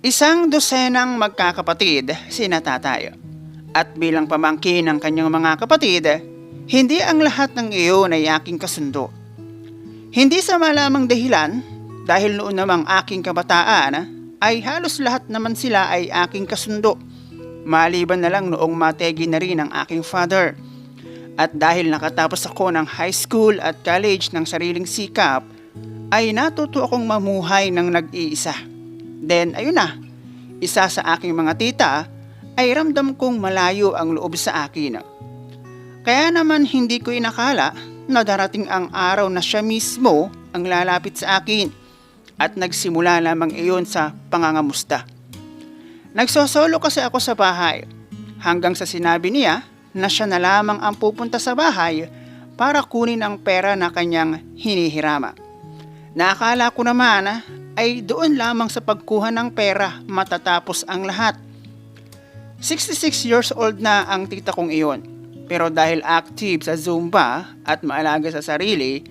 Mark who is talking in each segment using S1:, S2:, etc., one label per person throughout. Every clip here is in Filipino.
S1: Isang dosenang magkakapatid sina tatay. At bilang pamangkin ng kanyang mga kapatid, hindi ang lahat ng iyon ay aking kasundo. Hindi sa malamang dahilan, dahil noon namang aking kabataan, ay halos lahat naman sila ay aking kasundo. Maliban na lang noong mategi na rin ang aking father. At dahil nakatapos ako ng high school at college ng sariling sikap, ay natuto akong mamuhay ng nag-iisa. Then ayun na, isa sa aking mga tita ay ramdam kong malayo ang loob sa akin. Kaya naman hindi ko inakala na darating ang araw na siya mismo ang lalapit sa akin at nagsimula lamang iyon sa pangangamusta. Nagsosolo kasi ako sa bahay hanggang sa sinabi niya na siya na lamang ang pupunta sa bahay para kunin ang pera na kanyang hinihirama. Nakala ko naman ay doon lamang sa pagkuha ng pera matatapos ang lahat. 66 years old na ang tita kong iyon. Pero dahil active sa Zumba at maalaga sa sarili,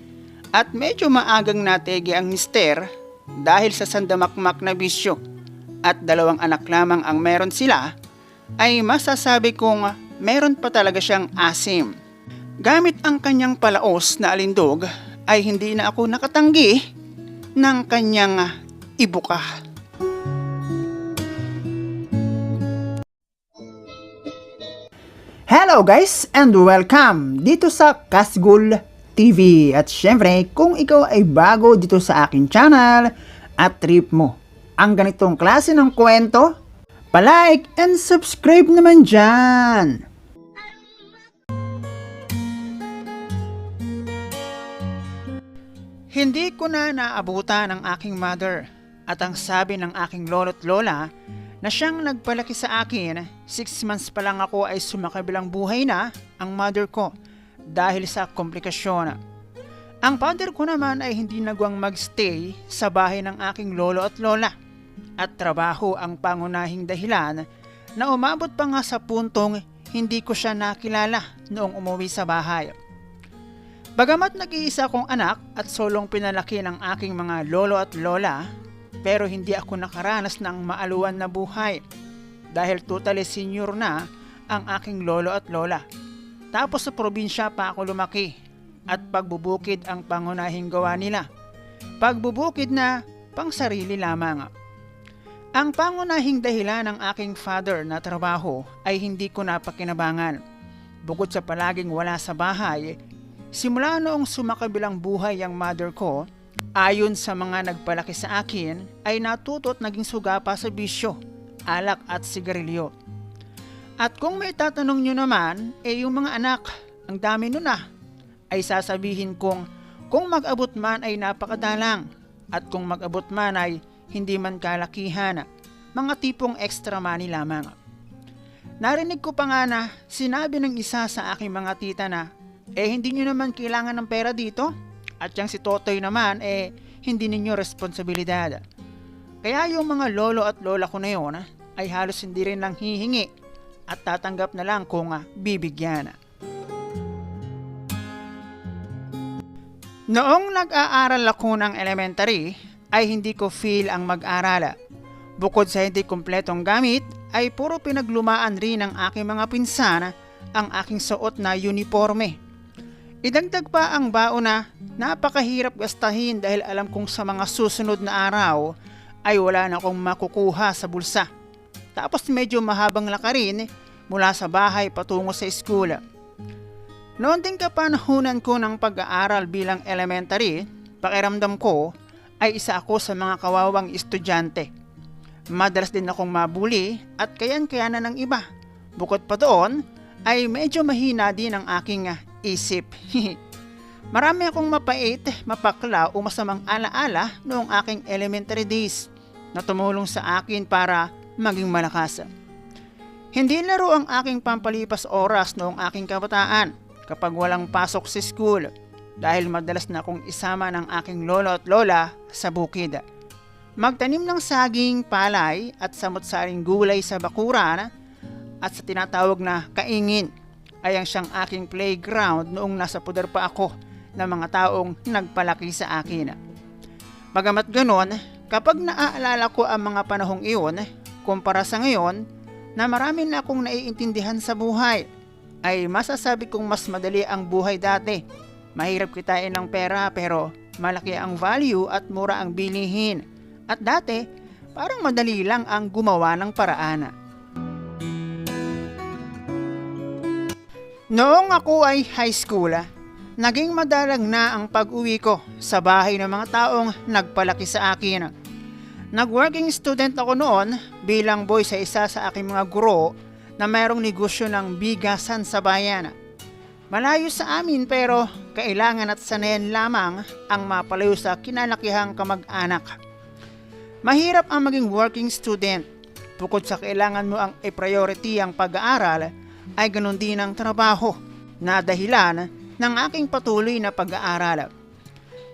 S1: at medyo maagang nategi ang mister dahil sa sandamakmak na bisyo at dalawang anak lamang ang meron sila, ay masasabi kong meron pa talaga siyang asim. Gamit ang kanyang palaos na alindog ay hindi na ako nakatanggi ng kanyang ibuka. Hello guys and welcome dito sa Kasgul TV. At syempre, kung ikaw ay bago dito sa aking channel at trip mo ang ganitong klase ng kwento, palike and subscribe naman dyan. Hindi ko na naabutan ang aking mother at ang sabi ng aking lolo't lola na siyang nagpalaki sa akin, 6 months pa lang ako ay sumakabilang buhay na ang mother ko dahil sa komplikasyon. Ang father ko naman ay hindi nagwang magstay sa bahay ng aking lolo at lola at trabaho ang pangunahing dahilan na umabot pa nga sa puntong hindi ko siya nakilala noong umuwi sa bahay. Bagamat nag-iisa akong anak at solong pinalaki ng aking mga lolo at lola, pero hindi ako nakaranas ng maaluan na buhay dahil totally senior na ang aking lolo at lola. Tapos sa probinsya pa ako lumaki at pagbubukid ang pangunahing gawa nila. Pagbubukid na pang sarili lamang. Ang pangunahing dahilan ng aking father na trabaho ay hindi ko napakinabangan. Bukod sa palaging wala sa bahay, simula noong sumakabilang buhay ang mother ko, ayon sa mga nagpalaki sa akin, ay natuto at naging suga pa sa bisyo, alak at sigarilyo. At kung may tatanong nyo naman, eh yung mga anak, ang dami nun ah, ay sasabihin kong kung mag-abot man ay napakadalang at kung mag-abot man ay hindi man kalakihan, mga tipong extra money lamang. Narinig ko pa nga na sinabi ng isa sa aking mga tita na, eh hindi nyo naman kailangan ng pera dito at yung si Totoy naman eh hindi ninyo responsibilidad. Kaya yung mga lolo at lola ko na yun ay halos hindi rin lang hihingi at tatanggap na lang kung ah, bibigyan. Noong nag-aaral ako ng elementary, ay hindi ko feel ang mag-aral. Bukod sa hindi kumpletong gamit, ay puro pinaglumaan rin ng aking mga pinsan ang aking suot na uniforme. Idagdag pa ang baon na napakahirap gastahin dahil alam kong sa mga susunod na araw ay wala na akong makukuha sa bulsa. Tapos medyo mahabang lakarin mula sa bahay patungo sa school. Noon din kapanahunan ko ng pag-aaral bilang elementary, pakiramdam ko ay isa ako sa mga kawawang estudyante. Madalas din akong mabuli at kayan-kaya na ng iba. Bukod pa doon, ay medyo mahina din ang aking isip. Marami akong mapait, mapakla o masamang alaala noong aking elementary days na tumulong sa akin para maging malakas. Hindi laro ang aking pampalipas oras noong aking kabataan kapag walang pasok sa school dahil madalas na akong isama ng aking lolo at lola sa bukid. Magtanim ng saging, palay at samot-saring gulay sa bakuran at sa tinatawag na kaingin ay ang siyang aking playground noong nasa puder pa ako ng mga taong nagpalaki sa akin. Bagamat ganon, Kapag naaalala ko ang mga panahong iyon, kumpara sa ngayon, na marami na akong naiintindihan sa buhay, ay masasabi kong mas madali ang buhay dati. Mahirap kitain ng pera pero malaki ang value at mura ang bilihin. At dati, parang madali lang ang gumawa ng paraan. Noong ako ay high school, naging madalang na ang pag-uwi ko sa bahay ng mga taong nagpalaki sa akin. Nag-working student ako noon bilang boy sa isa sa aking mga guro na mayroong negosyo ng bigasan sa bayan. Malayo sa amin pero kailangan at sanayan lamang ang mapalayo sa kinalakihang kamag-anak. Mahirap ang maging working student. Bukod sa kailangan mo ang i-priority ang pag-aaral, ay ganun din ang trabaho na dahilan ng aking patuloy na pag-aaral.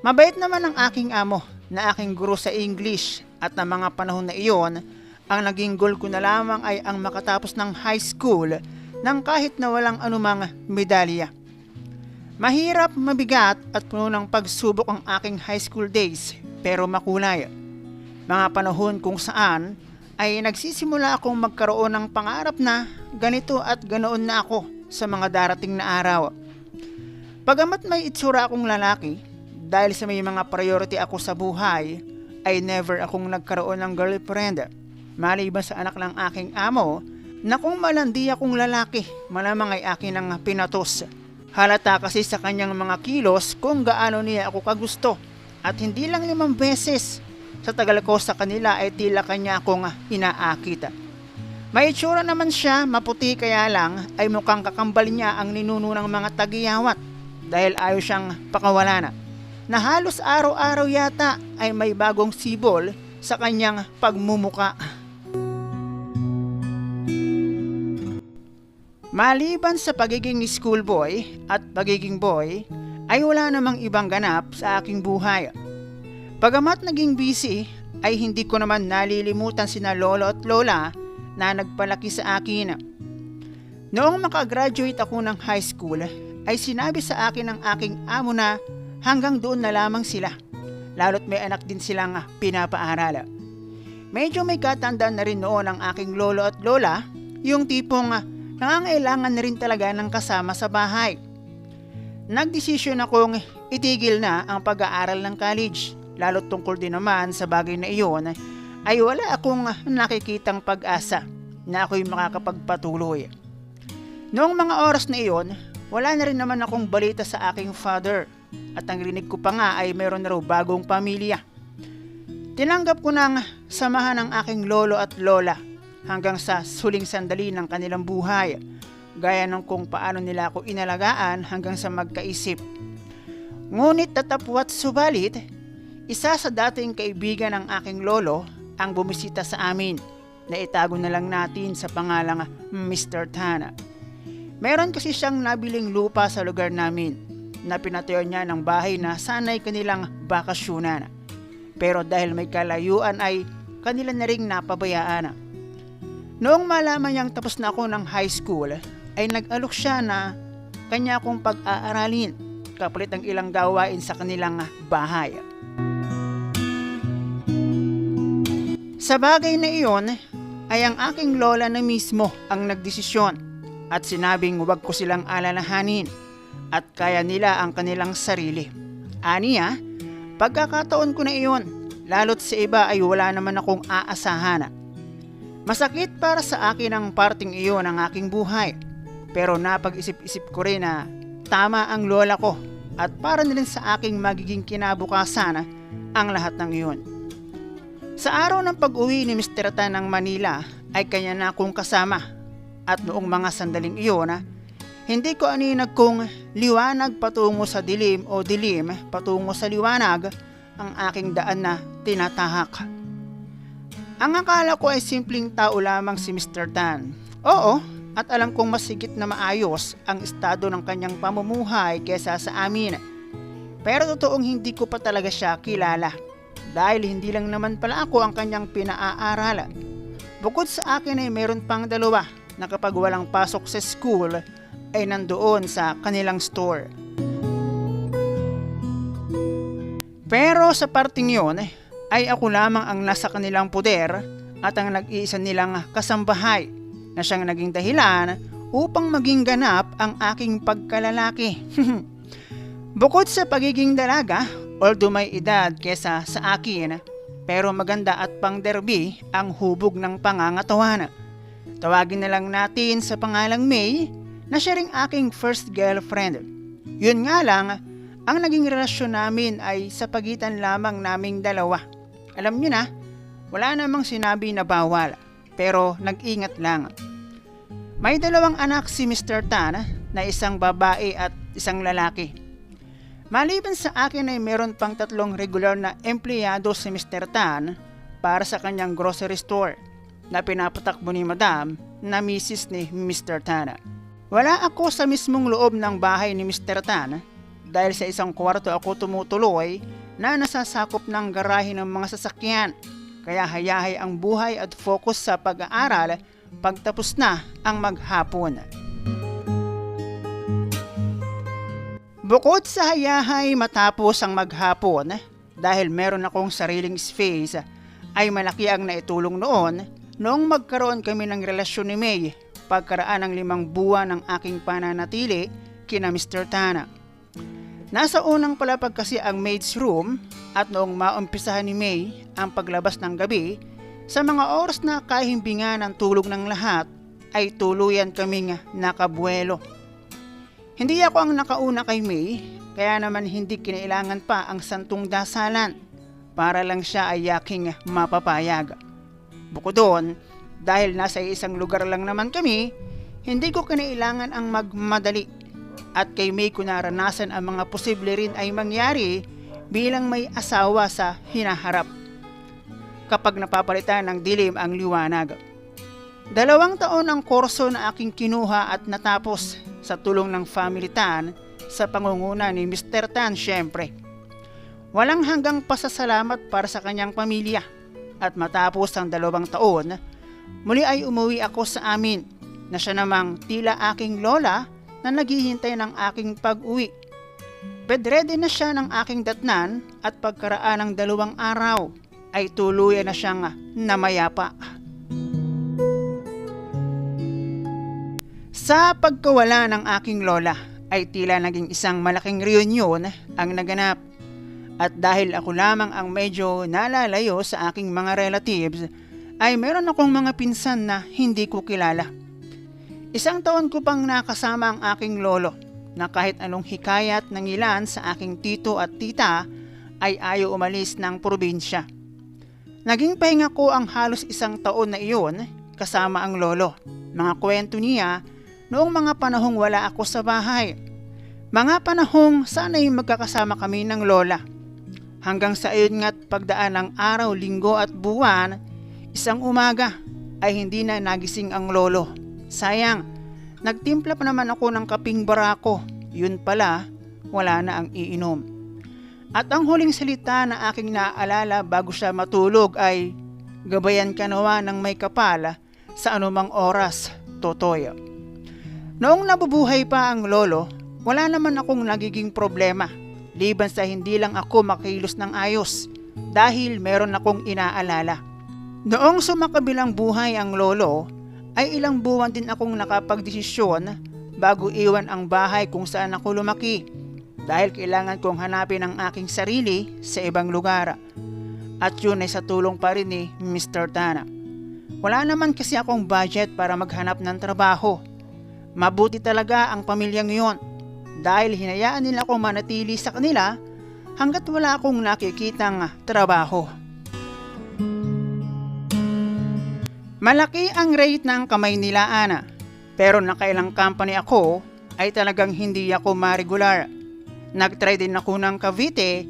S1: Mabait naman ang aking amo na aking guro sa English at na mga panahon na iyon, ang naging goal ko na lamang ay ang makatapos ng high school nang kahit na walang anumang medalya. Mahirap, mabigat at puno ng pagsubok ang aking high school days pero makulay. Mga panahon kung saan ay nagsisimula akong magkaroon ng pangarap na ganito at ganoon na ako sa mga darating na araw. Pagamat may itsura akong lalaki, dahil sa may mga priority ako sa buhay, ay never akong nagkaroon ng girlfriend. Maliban sa anak ng aking amo, na kung malandi akong lalaki, malamang ay akin ang pinatos. Halata kasi sa kanyang mga kilos kung gaano niya ako kagusto. At hindi lang limang beses, sa tagal ko sa kanila ay tila kanya akong inaakita. May itsura naman siya, maputi kaya lang ay mukhang kakambal niya ang ninuno ng mga tagiyawat dahil ayaw siyang pakawalan na halos araw-araw yata ay may bagong sibol sa kanyang pagmumuka. Maliban sa pagiging schoolboy at pagiging boy, ay wala namang ibang ganap sa aking buhay. Pagamat naging busy, ay hindi ko naman nalilimutan sina lolo at lola na nagpalaki sa akin. Noong makagraduate ako ng high school, ay sinabi sa akin ng aking amo na hanggang doon na lamang sila. Lalo't may anak din silang pinapaaral. Medyo may katandaan na rin noon ang aking lolo at lola, yung tipong nangangailangan na rin talaga ng kasama sa bahay. Nagdesisyon akong itigil na ang pag-aaral ng college, lalo tungkol din naman sa bagay na iyon ay wala akong nakikitang pag-asa na ako'y makakapagpatuloy. Noong mga oras na iyon, wala na rin naman akong balita sa aking father at ang rinig ko pa nga ay meron na raw bagong pamilya. Tinanggap ko ng samahan ng aking lolo at lola hanggang sa suling sandali ng kanilang buhay, gaya ng kung paano nila ako inalagaan hanggang sa magkaisip. Ngunit tatapwat subalit, isa sa dating kaibigan ng aking lolo ang bumisita sa amin na itago na lang natin sa pangalang Mr. Tana. Meron kasi siyang nabiling lupa sa lugar namin na pinatayo niya ng bahay na sanay kanilang bakasyunan. Pero dahil may kalayuan ay kanila na ring napabayaan. Noong malaman niyang tapos na ako ng high school, ay nag-alok siya na kanya akong pag-aaralin kapalit ang ilang gawain sa kanilang bahay. Sa bagay na iyon, ay ang aking lola na mismo ang nagdesisyon at sinabing huwag ko silang alalahanin at kaya nila ang kanilang sarili. Aniya, pagkakataon ko na iyon, lalot sa iba ay wala naman akong aasahan. Masakit para sa akin ang parting iyon ng aking buhay, pero napag-isip-isip ko rin na tama ang lola ko at para na rin sa aking magiging kinabukasan ang lahat ng iyon. Sa araw ng pag-uwi ni Mr. Tan ng Manila ay kanya na akong kasama at noong mga sandaling iyon hindi ko aninag kung liwanag patungo sa dilim o dilim patungo sa liwanag ang aking daan na tinatahak. Ang akala ko ay simpleng tao lamang si Mr. Tan. Oo, at alam kong masigit na maayos ang estado ng kanyang pamumuhay kesa sa amin. Pero totoong hindi ko pa talaga siya kilala dahil hindi lang naman pala ako ang kanyang pinaaaralan. Bukod sa akin ay meron pang dalawa na kapag walang pasok sa school ay nandoon sa kanilang store. Pero sa parting yun, ay ako lamang ang nasa kanilang poder at ang nag-iisa nilang kasambahay na siyang naging dahilan upang maging ganap ang aking pagkalalaki. Bukod sa pagiging dalaga, although may edad kesa sa akin, pero maganda at pang derby ang hubog ng pangangatawan. Tawagin na lang natin sa pangalang May na siya ring aking first girlfriend. Yun nga lang, ang naging relasyon namin ay sa pagitan lamang naming dalawa. Alam nyo na, wala namang sinabi na bawal, pero nag-ingat lang. May dalawang anak si Mr. Tan na isang babae at isang lalaki. Maliban sa akin ay meron pang tatlong regular na empleyado si Mr. Tan para sa kanyang grocery store na pinapatakbo ni Madam na misis ni Mr. Tan. Wala ako sa mismong loob ng bahay ni Mr. Tan dahil sa isang kwarto ako tumutuloy na nasasakop ng garahe ng mga sasakyan. Kaya hayahay ang buhay at focus sa pag-aaral pagtapos na ang maghapon. Bukod sa hayahay matapos ang maghapon, dahil meron akong sariling space, ay malaki ang naitulong noon noong magkaroon kami ng relasyon ni May pagkaraan ng limang buwan ng aking pananatili kina Mr. Tana. Nasa unang palapag kasi ang maid's room at noong maumpisahan ni May ang paglabas ng gabi, sa mga oras na kahimbingan ng tulog ng lahat ay tuluyan kaming nakabuelo. Hindi ako ang nakauna kay May, kaya naman hindi kinailangan pa ang santong dasalan para lang siya ay yaking mapapayag. Bukod doon, dahil nasa isang lugar lang naman kami, hindi ko kinailangan ang magmadali. At kay May ko naranasan ang mga posible rin ay mangyari bilang may asawa sa hinaharap. Kapag napapalitan ng dilim ang liwanag. Dalawang taon ang kurso na aking kinuha at natapos sa tulong ng Family Tan sa pangunguna ni Mr. Tan syempre. Walang hanggang pasasalamat para sa kanyang pamilya at matapos ang dalawang taon, muli ay umuwi ako sa amin na siya namang tila aking lola na naghihintay ng aking pag-uwi. Bedrede na siya ng aking datnan at pagkaraan ng dalawang araw ay tuluyan na siyang namayapa. Sa pagkawala ng aking lola ay tila naging isang malaking reunion ang naganap. At dahil ako lamang ang medyo nalalayo sa aking mga relatives, ay meron akong mga pinsan na hindi ko kilala. Isang taon ko pang nakasama ang aking lolo na kahit anong hikayat ng ilan sa aking tito at tita ay ayaw umalis ng probinsya. Naging pahinga ko ang halos isang taon na iyon kasama ang lolo. Mga kwento niya noong mga panahong wala ako sa bahay. Mga panahong sana'y magkakasama kami ng lola. Hanggang sa iyon nga't pagdaan ng araw, linggo at buwan, isang umaga ay hindi na nagising ang lolo. Sayang, nagtimpla pa naman ako ng kaping barako. Yun pala, wala na ang iinom. At ang huling salita na aking naaalala bago siya matulog ay, Gabayan ka nawa ng may kapala sa anumang oras, Totoy. Noong nabubuhay pa ang lolo, wala naman akong nagiging problema. Liban sa hindi lang ako makilos ng ayos dahil meron akong inaalala. Noong sumakabilang buhay ang lolo, ay ilang buwan din akong nakapagdesisyon bago iwan ang bahay kung saan ako lumaki dahil kailangan kong hanapin ang aking sarili sa ibang lugar. At yun ay sa tulong pa rin ni Mr. Tana. Wala naman kasi akong budget para maghanap ng trabaho. Mabuti talaga ang pamilyang yon dahil hinayaan nila akong manatili sa kanila hanggat wala akong nakikitang trabaho. Malaki ang rate ng kamay nila Ana, pero nakailang company ako ay talagang hindi ako ma-regular. Nag-try din ako ng Cavite,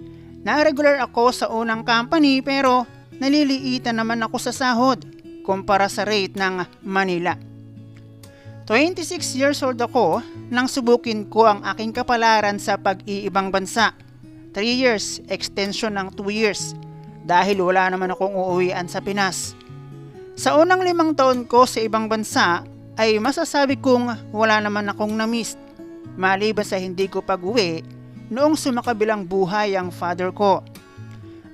S1: na regular ako sa unang company pero naliliitan naman ako sa sahod kumpara sa rate ng Manila. 26 years old ako nang subukin ko ang aking kapalaran sa pag-iibang bansa. 3 years, extension ng 2 years dahil wala naman akong uuwian sa Pinas. Sa unang limang taon ko sa ibang bansa ay masasabi kong wala naman akong na-miss maliban sa hindi ko pag-uwi noong sumakabilang buhay ang father ko.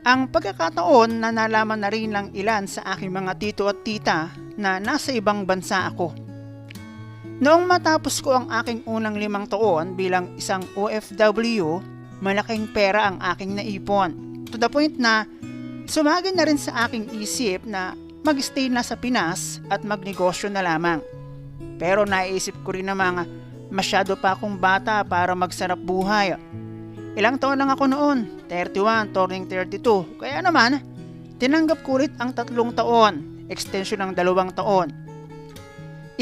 S1: Ang pagkakataon na nalaman na rin ng ilan sa aking mga tito at tita na nasa ibang bansa ako. Noong matapos ko ang aking unang limang taon bilang isang OFW, malaking pera ang aking naipon. To the point na sumagin na rin sa aking isip na mag-stay na sa Pinas at magnegosyo na lamang. Pero naisip ko rin namang masyado pa akong bata para magsarap buhay. Ilang taon lang ako noon, 31, turning 32. Kaya naman, tinanggap ko ulit ang tatlong taon, extension ng dalawang taon.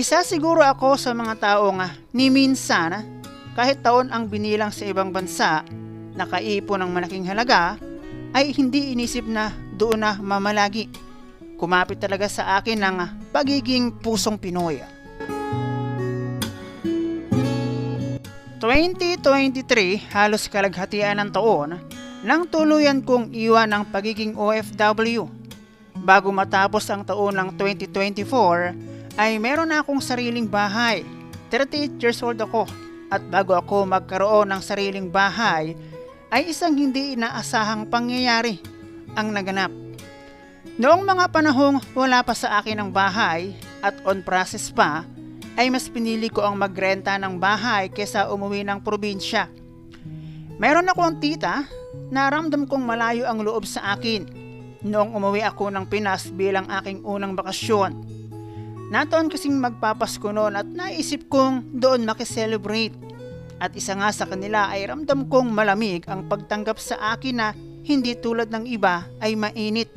S1: Isa siguro ako sa mga taong ah, ni minsan, kahit taon ang binilang sa ibang bansa, nakaipon ng malaking halaga, ay hindi inisip na doon na mamalagi. Kumapit talaga sa akin ng ah, pagiging pusong Pinoy. 2023, halos kalaghatian ng taon, nang tuluyan kong iwan ang pagiging OFW. Bago matapos ang taon ng 2024, ay meron na akong sariling bahay. 38 years old ako at bago ako magkaroon ng sariling bahay, ay isang hindi inaasahang pangyayari ang naganap. Noong mga panahong wala pa sa akin ang bahay at on process pa, ay mas pinili ko ang magrenta ng bahay kesa umuwi ng probinsya. Meron ako ang tita, naramdam kong malayo ang loob sa akin noong umuwi ako ng Pinas bilang aking unang bakasyon. Nataon kasing magpapasko noon at naisip kong doon makiselebrate. At isa nga sa kanila ay ramdam kong malamig ang pagtanggap sa akin na hindi tulad ng iba ay mainit.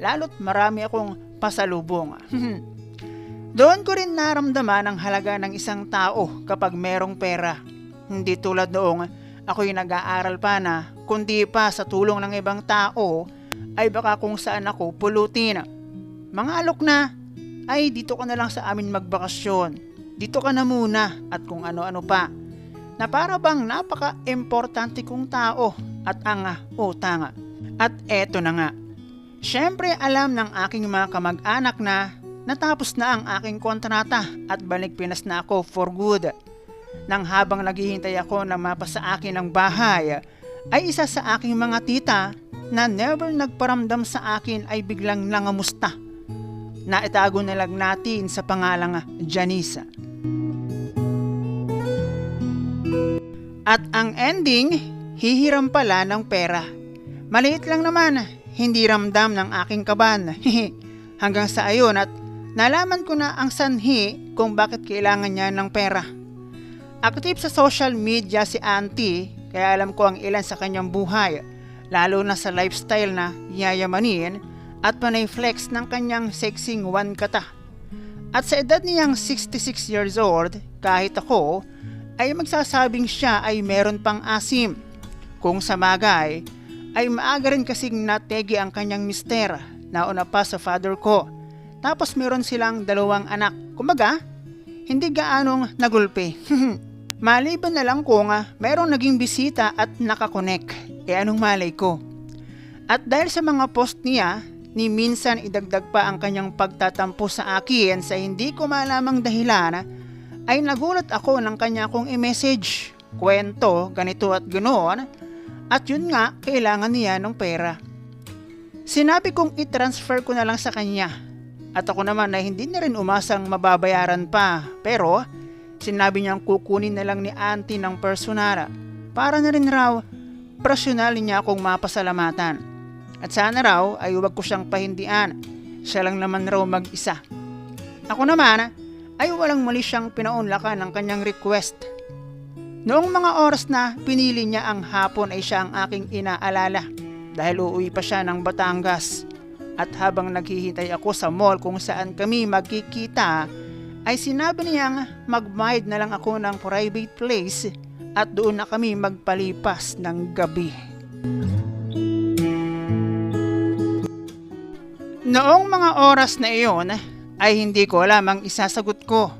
S1: Lalo't marami akong pasalubong. Doon ko rin naramdaman ang halaga ng isang tao kapag merong pera. Hindi tulad noong ako'y nag-aaral pa na kundi pa sa tulong ng ibang tao ay baka kung saan ako pulutin. Mga alok na, ay dito ka na lang sa amin magbakasyon. Dito ka na muna at kung ano-ano pa. Na para bang napaka-importante kong tao at ang ah, utang. At eto na nga. Siyempre alam ng aking mga kamag-anak na Natapos na ang aking kontrata at balik Pinas na ako for good. Nang habang naghihintay ako na mapa sa akin ang bahay, ay isa sa aking mga tita na never nagparamdam sa akin ay biglang nangamusta. Naitago na lang natin sa pangalang Janisa. At ang ending, hihiram pala ng pera. Maliit lang naman, hindi ramdam ng aking kaban. Hanggang sa ayon at Nalaman ko na ang sanhi kung bakit kailangan niya ng pera. Active sa social media si auntie kaya alam ko ang ilan sa kanyang buhay, lalo na sa lifestyle na yayamanin at panay flex ng kanyang sexing one kata. At sa edad niyang 66 years old, kahit ako, ay magsasabing siya ay meron pang asim. Kung sa magay, ay maaga rin kasing nategi ang kanyang mister, nauna pa sa father ko tapos meron silang dalawang anak. Kumbaga, hindi gaanong nagulpe. Maliban na lang kung uh, merong naging bisita at nakakonek. E anong malay ko? At dahil sa mga post niya, ni minsan idagdag pa ang kanyang pagtatampo sa akin sa hindi ko malamang dahilan, ay nagulat ako ng kanya kong i-message. Kwento, ganito at ganoon. At yun nga, kailangan niya ng pera. Sinabi kong i-transfer ko na lang sa kanya at ako naman na hindi na rin umasang mababayaran pa. Pero sinabi niyang kukunin na lang ni auntie ng personara para na rin raw personalin niya akong mapasalamatan. At sana raw ay huwag ko siyang pahindian. Siya lang naman raw mag-isa. Ako naman ay walang mali siyang pinaunlakan ng kanyang request. Noong mga oras na pinili niya ang hapon ay siya ang aking inaalala dahil uuwi pa siya ng Batangas at habang naghihintay ako sa mall kung saan kami magkikita, ay sinabi niyang magbayad na lang ako ng private place at doon na kami magpalipas ng gabi. Noong mga oras na iyon ay hindi ko alam ang isasagot ko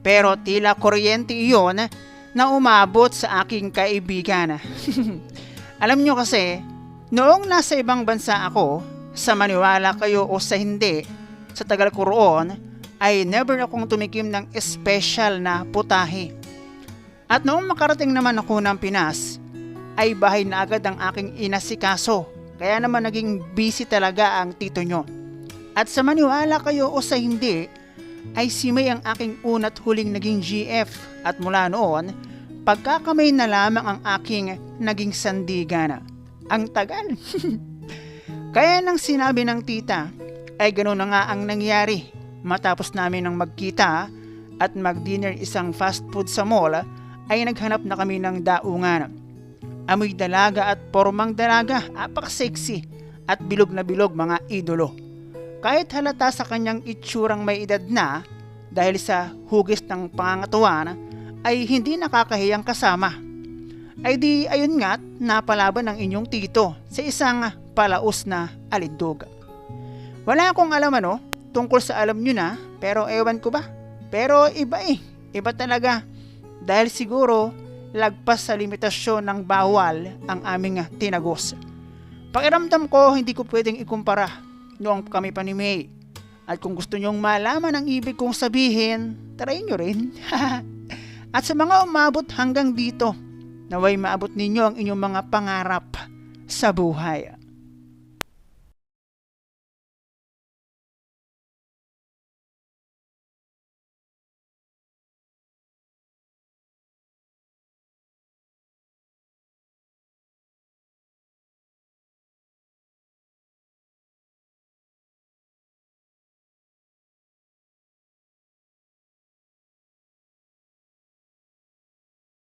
S1: pero tila kuryente iyon na umabot sa aking kaibigan. alam nyo kasi, noong nasa ibang bansa ako, sa maniwala kayo o sa hindi, sa tagal ko roon, ay never akong tumikim ng special na putahe. At noong makarating naman ako ng Pinas, ay bahay na agad ang aking inasikaso Kaya naman naging busy talaga ang tito nyo. At sa maniwala kayo o sa hindi, ay si May ang aking una't huling naging GF at mula noon, pagkakamay na lamang ang aking naging sandigan. Ang tagal. Kaya nang sinabi ng tita, ay gano'n na nga ang nangyari. Matapos namin ng magkita at mag-dinner isang fast food sa mall, ay naghanap na kami ng daungan. Amoy dalaga at pormang dalaga, apak-sexy at bilog na bilog mga idolo. Kahit halata sa kanyang itsurang may edad na, dahil sa hugis ng pangangatuan, ay hindi nakakahiyang kasama. Ay di ayun nga't napalaban ng inyong tito sa isang palaos na alindog. Wala akong alam ano, tungkol sa alam nyo na, pero ewan ko ba? Pero iba eh, iba talaga. Dahil siguro, lagpas sa limitasyon ng bawal ang aming tinagos. Pakiramdam ko, hindi ko pwedeng ikumpara noong kami pa ni May. At kung gusto nyong malaman ang ibig kong sabihin, try nyo rin. At sa mga umabot hanggang dito, naway maabot ninyo ang inyong mga pangarap sa buhay.